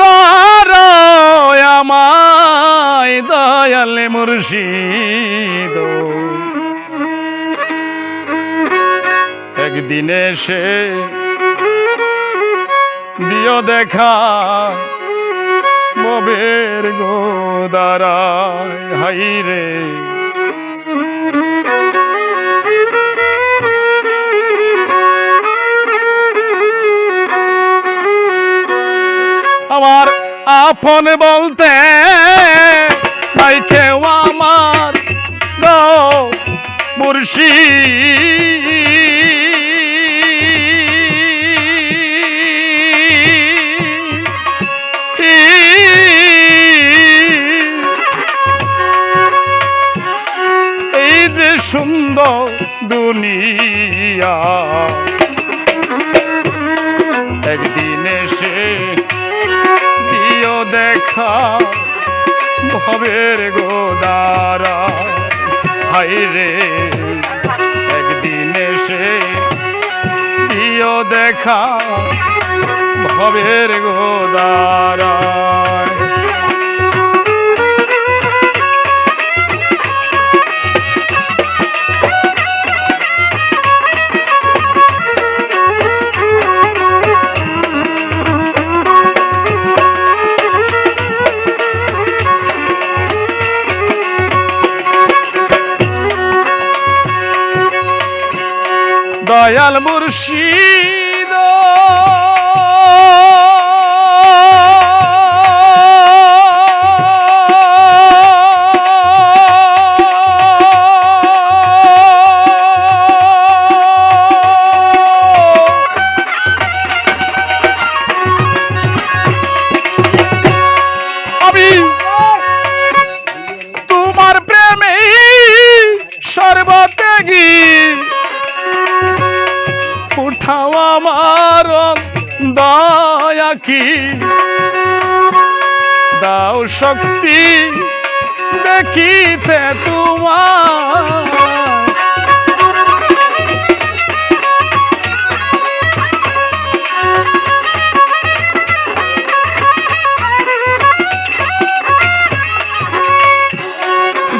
কর আমায় দয়াল মুর্শিদ। একদিন এসে দিও দেখা ববের গোদারায় হাই রে। আমার আপন বলতে নাই কেউ আমার মুর্শি। এই যে সুন্দর দুনিয়া একদিন দিও দেখা ভবের গোদারা হাই রে একদিন এসে দিও দেখা ভবের গোদারা দয়াল মুর্শিদ। কি? দাও শক্তি দেখিতে তোমার।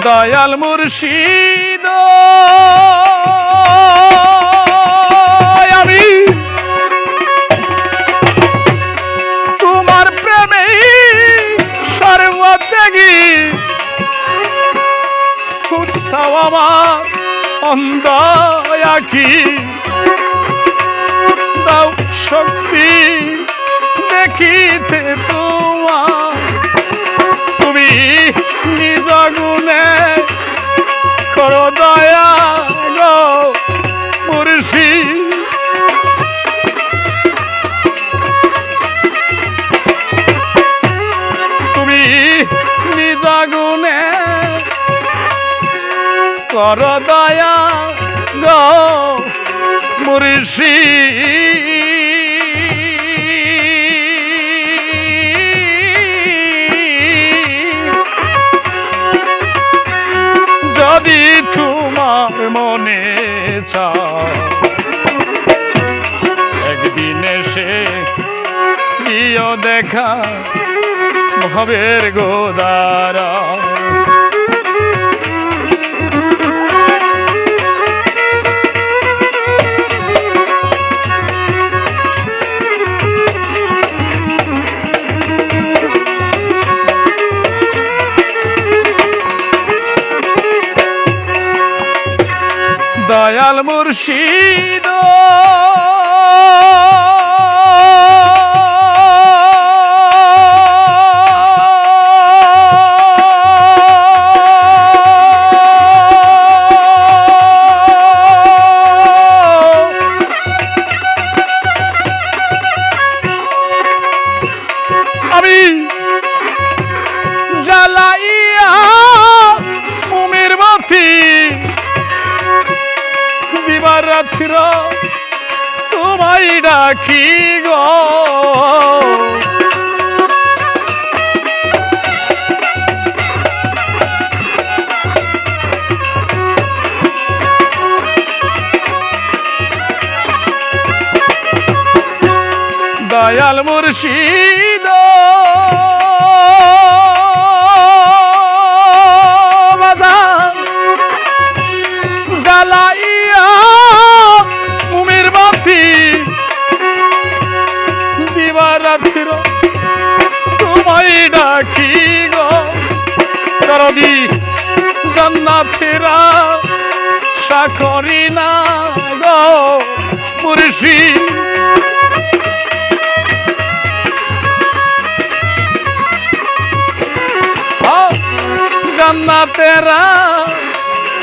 দয়াল মুর্শিদ আমি সর্বত্যাগী উৎসব আমার অন্ধয়া কি দাও শক্তি দেখিতে তোমার তুমি নিজ গুণে করো দয়া। কর দয়া গো যদি তোমার মনে একদিন এসে দিও দেখা ভবের গোদারা দয়াল মুর্শিদ রাত্র তোমায় ডাকি গো। দয়াল মুর্শিদ। বাদাম দরদি জান্নাতেরা সাকরি না গো মুর্শিদ। জান্নাতেরা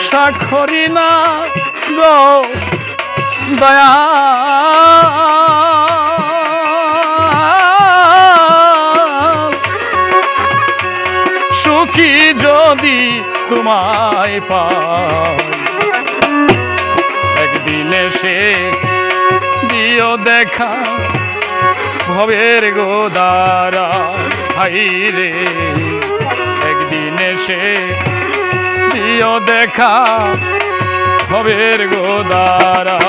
সাক্ষরি না গো দয়া। তোমায় পাই। এসে দিও দেখা, ভবের গোদারা হাই রে, একদিন এসে দিও দেখা, ভবের গোদারা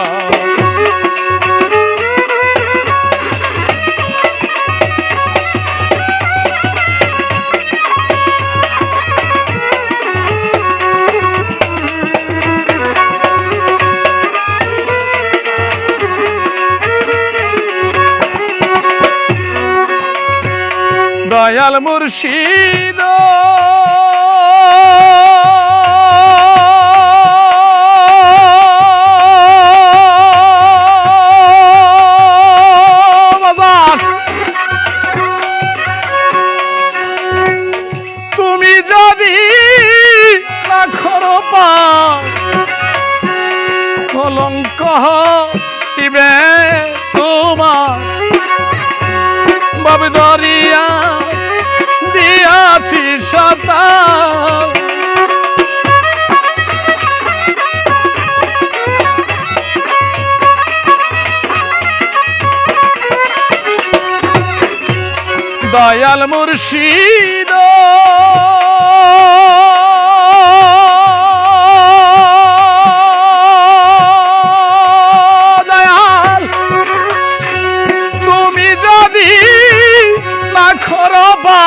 দয়াল মুর্শিদ। তুমি যদি রাখর পা কলঙ্ক দিবে দয়াল মুর্শিদ। দয়াল তুমি যদি খরবা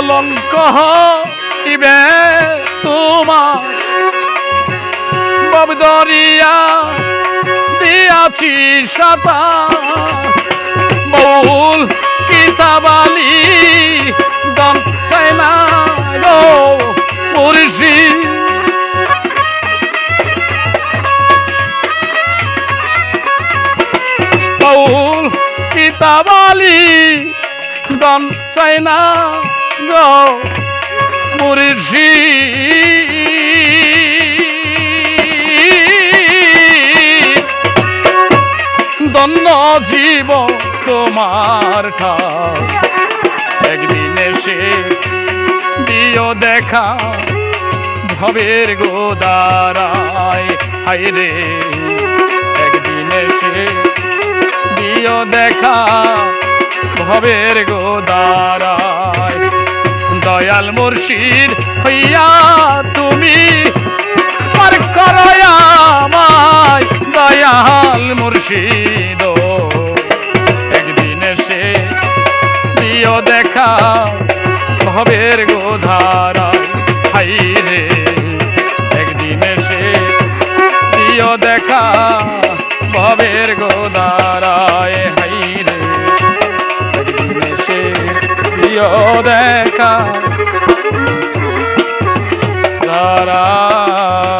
কলঙ্ক ইবে তোমার। বাবদরিয়া দিয়াছি সাতা। মৌল কিতাবালি দন চাইনা গো মুর্শি। মৌল কিতাবালি দন চাইনা গো, মুর্শি। দন্ন জীব তোমার একদিন এসে দিও দেখা ভবের গোদারায়। হাই রে, একদিন এসে দিও দেখা ভবের গোদারায়। দয়াল মুর্শিদ, হইয়া তুমি পার করয়া দয়াল মুর্শিদ। একদিন এসে দিও দেখা ভবের গোধারা হাই রে। একদিন এসে দিও দেখা ভবের গোদারায় হাই রে। একদিন দিও দেখা તારા